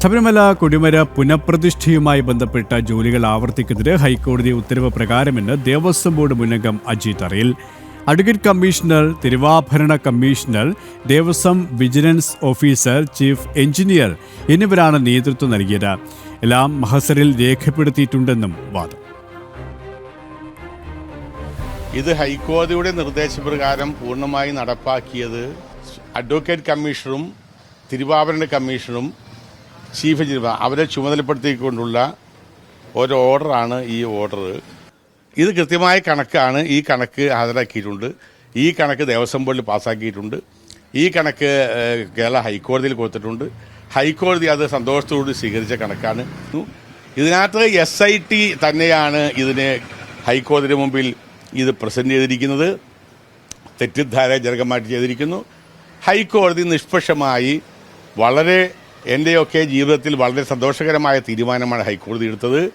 ശബരിമല കൊടിമര പുനഃപ്രതിഷ്ഠയുമായി ബന്ധപ്പെട്ട ജോലികൾ ആവർത്തിക്കുന്നതിന് ഹൈക്കോടതി ഉത്തരവ് പ്രകാരമെന്ന് ദേവസ്വം ബോർഡ് മുന്നംഗം അജിത് അറിയിൽ. അഡ്വക്കേറ്റ് കമ്മീഷണർ തിരുവാഭരണ commissioner Devaswom vigilance officer chief engineer എന്നിവരാണ് നേതൃത്വം നൽകിയത്. എല്ലാം മഹസറിൽ രേഖപ്പെടുത്തിയിട്ടുണ്ടെന്നും വാദം. ഇത് ഹൈക്കോടതിയുടെ നിർദ്ദേശപ്രകാരം പൂർണമായി നടപ്പാക്കിയത് അഡ്വക്കേറ്റ് കമ്മീഷണറും തിരുവാഭരണ കമ്മീഷണറും ചീഫ് എഞ്ചിനീയർ അവരെ ചുമതലപ്പെടുത്തിക്കൊണ്ടുള്ള ഒരു ഓർഡറാണ് ഈ ഓർഡർ. ഇത് കൃത്യമായ കണക്കാണ് ഈ കണക്ക് ഹാജരാക്കിയിട്ടുണ്ട്. ഈ കണക്ക് ദേവസ്വം ബോർഡിൽ പാസ്സാക്കിയിട്ടുണ്ട്. ഈ കണക്ക് കേരള ഹൈക്കോടതിയിൽ കൊടുത്തിട്ടുണ്ട്. ഹൈക്കോടതി അത് സന്തോഷത്തോട് സ്വീകരിച്ച കണക്കാണ്. ഇതിനകത്ത് എസ് ഐ ടി തന്നെയാണ് ഇതിന് ഹൈക്കോടതിയുടെ മുമ്പിൽ ഇത് പ്രസന്റ് ചെയ്തിരിക്കുന്നത്. തെറ്റിദ്ധാരജനകമായിട്ട് ചെയ്തിരിക്കുന്നു. ഹൈക്കോടതി നിഷ്പക്ഷമായി വളരെ എന്റെയൊക്കെ ജീവിതത്തിൽ വളരെ സന്തോഷകരമായ തീരുമാനമാണ് ഹൈക്കോടതി എടുത്തത്.